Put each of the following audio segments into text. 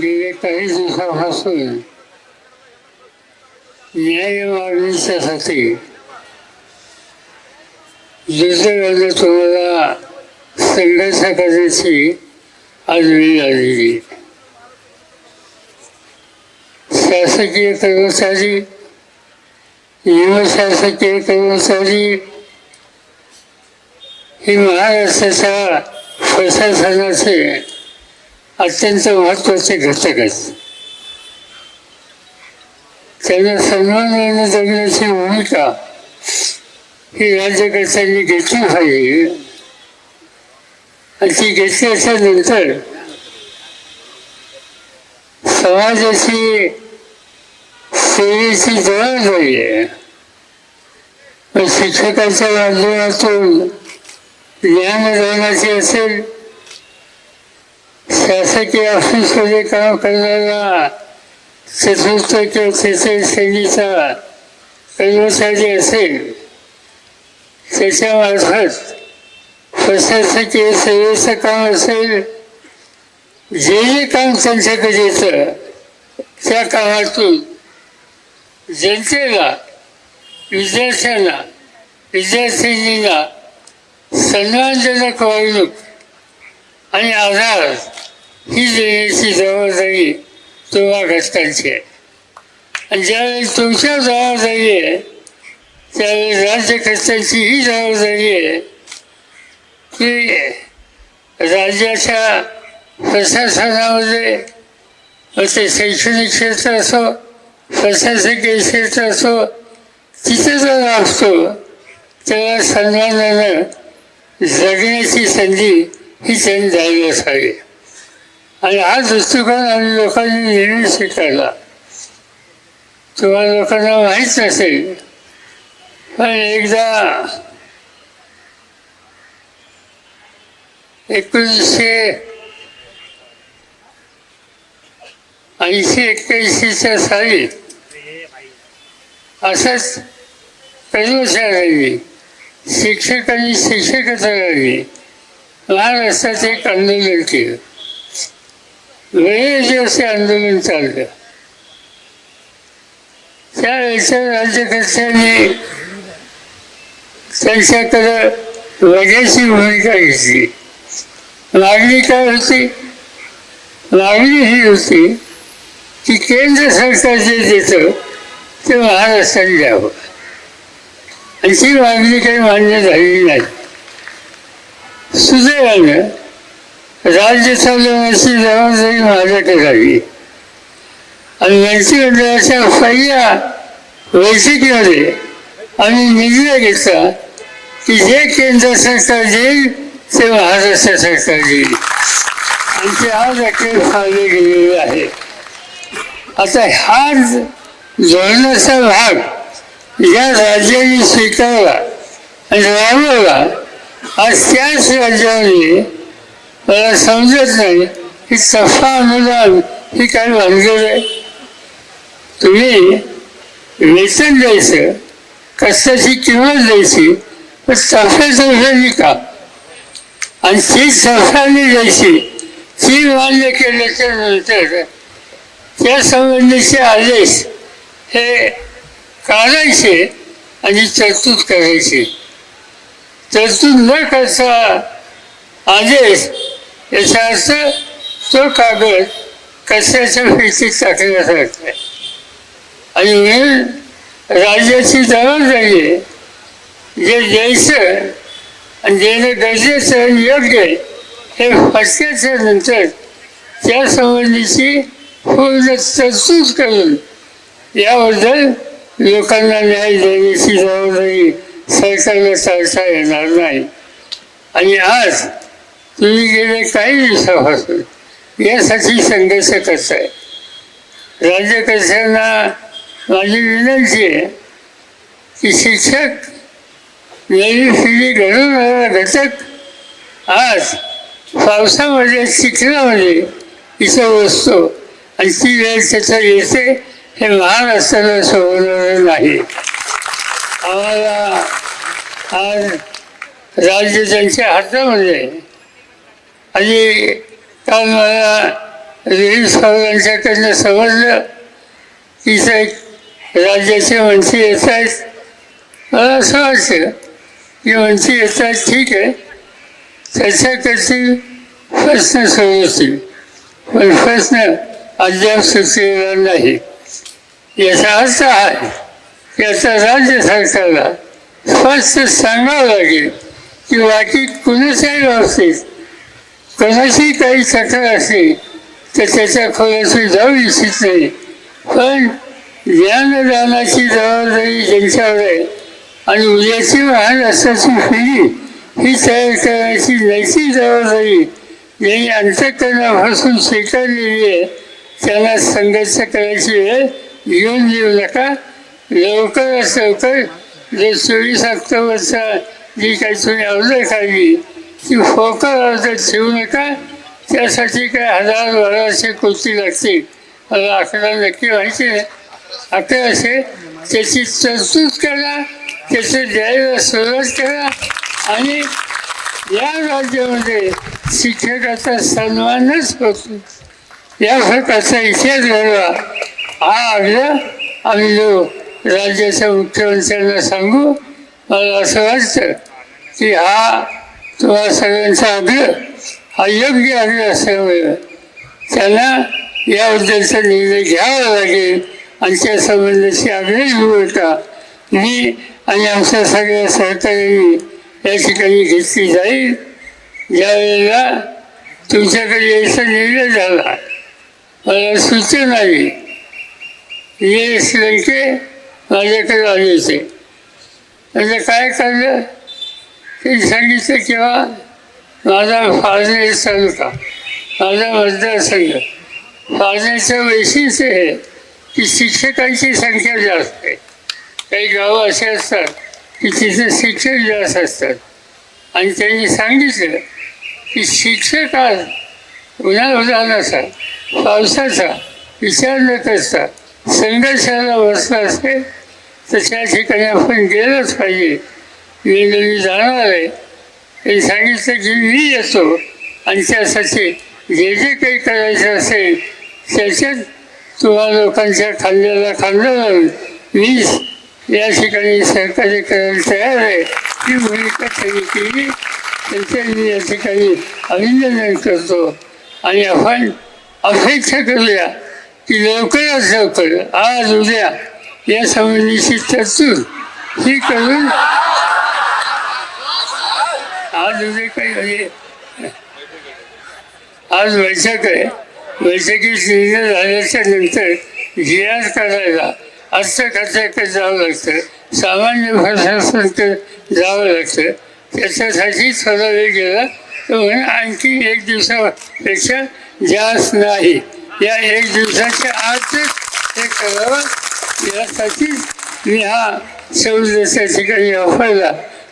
गेले काही दिवसापासून न्याय मागणीच्यासाठी दुसऱ्याने तुम्हाला संघर्ष करण्याची आज वेळ आलेली. शासकीय कर्मचारी युवा शासकीय कर्मचारी ही महाराष्ट्राच्या प्रशासनाचे अत्यंत महत्त्वाचे घटक आहेत. त्यांना सन्मानाने जगण्याची भूमिका ही राज्यकर्त्यांनी घेतली पाहिजे आणि ती घेतल्याच्या नंतर समाजाची सेवेची जबाबदारी आहे शिक्षकाच्या माध्यमातून ज्ञानदानाची असेल 成績や不祥事から考えが、接続として規制してきた、許されすい。世界はそうです。不成績する世界はそうです。自衛官選択です。社会はそう。全体が、依存者が、依存者が、その安全な変わりの。आणि आधार ही देण्याची जबाबदारी तुम्हा घटकांची आहे. आणि ज्यावेळी तुमच्या जबाबदारी आहे त्यावेळी राज्यकर्त्यांची ही जबाबदारी आहे की राज्याच्या प्रशासनामध्ये ते शैक्षणिक क्षेत्र असो प्रशासकीय क्षेत्र असो तिथे जर असतो तेव्हा सन्मानानं जगण्याची संधी ही त्यांनी द्यावी असावी आणि हा दृष्टिकोन आम्ही लोकांनी नेहमी स्वीकारला. तुम्हाला लोकांना माहीत नसेल पण एकदा एकोणीसशे ऐंशी एक्क्याऐंशीच्या साली असंच कर्मचाऱ्यांनी शिक्षकांनी शिक्षकच राहिली महाराष्ट्रात एक आंदोलन केलं वेळेचे असे आंदोलन चाललं त्यावेळेच्या राज्यकर्त्यांनी त्यांच्याकडं वजाची भूमिका घेतली. मागणी काय होती? मागणी ही होती की केंद्र सरकार जे देतं ते महाराष्ट्राने द्यावं. आणि ती मागणी काही मान्य झालेली नाही. सुदैवानं राज्य चालवण्याची जबाबदारी माझ्याकडे झाली आणि मंत्रिमंडळाच्या पहिल्या बैठकीमध्ये आम्ही निर्णय घेतला की जे केंद्र सरकार देईल ते महाराष्ट्र सरकार देईल आणि ते आज अखेर फाळले गेलेले आहे आता हा। धोरणाचा भाग। या राज्याने स्वीकारला आणि राबवला आज त्याच राज्यामध्ये मला समजत नाही. की सफा अनुदान ही काय भानगड आहे. तुम्ही वेतन द्यायचं कष्टाची किंमत द्यायची पण सफे सफेदी का आणि ती सफानी द्यायची ती मान्य केल्याच्यानंतर त्या संबंधीचे आदेश हे काढायचे आणि तरतूद करायची. तरतूद न कसा आदेश याचा अर्थ तो कागद कशाच्या भेटीत टाकण्यासारखा आहे आणि म्हणून राज्याची जबाबदारी आहे. जे द्यायचं आणि देणं गरजेचं आणि योग्य आहे हे फटक्याच्या नंतर त्या संबंधीची पूर्ण तरतूद करून याबद्दल लोकांना न्याय देण्याची जबाबदारी सरकारला चालता येणार नाही आणि आज तुम्ही गेले काही दिवसापासून यासाठी संघर्ष करताय राज्यकर्त्यांना माझी विनंती आहे की शिक्षक नवी पिढी घडवणारा घटक आज पावसामध्ये चिखलामध्ये इथं बसतो आणि ती वेळ त्याचं येते हे महाराष्ट्राला सोडवणार नाही आम्हाला आज राज्य त्यांच्या हातामध्ये. आणि काल मला रोहित सावरांच्याकडनं समजलं की साहेब राज्याचे मंत्री येत आहेत. मला असं वाटतं की मंत्री येत आहेत ठीक आहे. चर्चा प्रश्न प्रश्न होतील पण प्रश्न अद्याप सुचलेला नाही. याचा अर्थ आहे की आता राज्य सरकारला स्पष्ट सांगावं लागेल की बाकी कुणाच्याही बाबतीत कोणाची काही तक्रार असली तर त्याच्या खोलाशी जाऊ इच्छित नाही. पण ज्ञानदानाची जबाबदारी ज्यांच्यावर आहे आणि उद्याची महाराष्ट्राची पिढी ही तयार करण्याची नैतिक जबाबदारी ज्यांनी अंतकरणापासून स्वीकारलेली आहे त्यांना संघर्ष करायची वेळ येऊन देऊ नका. लवकरात लवकर जे चोवीस ऑक्टोबरचा जी काही तुम्ही अर्ज काढली ती फोकल अर्ज ठेवू नका. त्यासाठी काय हजार बाराशे कोटी लागतील. मला आकडा नक्की माहिती नाही अकराशे त्याची तरतूद करा त्याचे द्यायला सुरुवात करा आणि या राज्यामध्ये शिक्षकाचा सन्मानच होतो या प्रकारचा इतिहास घडवा. हा अर्ज आम्ही देऊ. राज्याच्या मुख्यमंत्र्यांना सांगू मला असं वाटतं की हा तुम्हा सगळ्यांचा आग्रह हा योग्य आग्रह असल्यामुळे त्यांना याबद्दलचा निर्णय घ्यावा लागेल आणि त्या संबंधाची आग्रही भूमिका मी आणि आमच्या सगळ्या सहकार्यांनी या ठिकाणी घेतली जाईल. ज्या वेळेला तुमच्याकडे यायचा निर्णय झाला मला सूचना आली श्रीलंके माझ्याकडे आले होते म्हणजे काय करलं ते सांगितलं किंवा माझा फाळणे तालुका माझा मतदारसंघ फाळण्याचं वैशिष्ट्य हे की शिक्षकांची संख्या जास्त आहे. काही गावं असे असतात की तिथे शिक्षक जास्त असतात. आणि त्यांनी सांगितलं की शिक्षक आज उन्हा उदाहरणाचा पावसाचा विचार न करता संघर्षाला बसला असेल तर त्या ठिकाणी आपण गेलंच पाहिजे. मी जाणार आहे. हे सांगितलं की मी येतो. आणि त्यासाठी जे जे काही करायचं असेल त्याच्यात तुम्हा लोकांच्या खांद्याला खांदा लावून मी या ठिकाणी सहकार्य करायला तयार आहे. ही भूमिका त्यांनी केली. त्यांचं मी या ठिकाणी अभिनंदन करतो. आणि आपण अपेक्षा करूया की लवकरात लवकर आज उद्या या समितीची तरतूद ही करून आज उद्या काही म्हणजे आज बैठक आहे. बैठकीत निर्णय झाल्याच्यानंतर जी आर करायला अर्थ खात्याकडे जावं लागतं? सामान्य प्रशासनाकडे जावं लागतं. त्याच्यासाठी थोडा वेळ गेला. तर म्हणजे आणखी एक दिवसापेक्षा जास्त नाही. या एक दिवसाच्या आतच हे करावं यासाठीच मी हा समुद्राच्या ठिकाणी वापरला.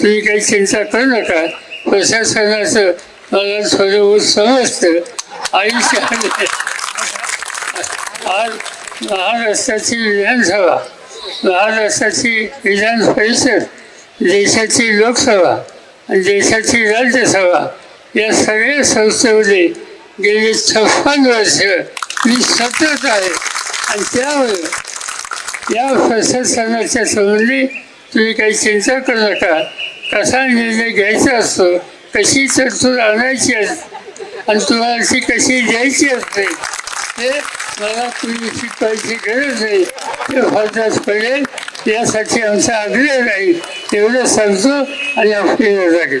तुम्ही काही चिंता करू नका. प्रशासनाचं मला थोडं समजतं. आयुष्याने आज महाराष्ट्राची विधानसभा महाराष्ट्राची विधान परिषद देशाची लोकसभा आणि देशाची राज्यसभा या सगळ्या संस्थेमध्ये गेली छप्पन वर्ष मी सतत आहे. आणि त्यामुळे या प्रशासनाच्या संबंधी तुम्ही काही चिंता करू नका. कसा निर्णय घ्यायचा असतो कशी तरतूद आणायची असते आणि तुम्हाला ती कशी द्यायची असते ते मला तुम्ही शिकवायची गरज नाही ते फरदाच पडेल यासाठी आमचा आग्रह राहील. एवढं सांगतो आणि आपली लागेल.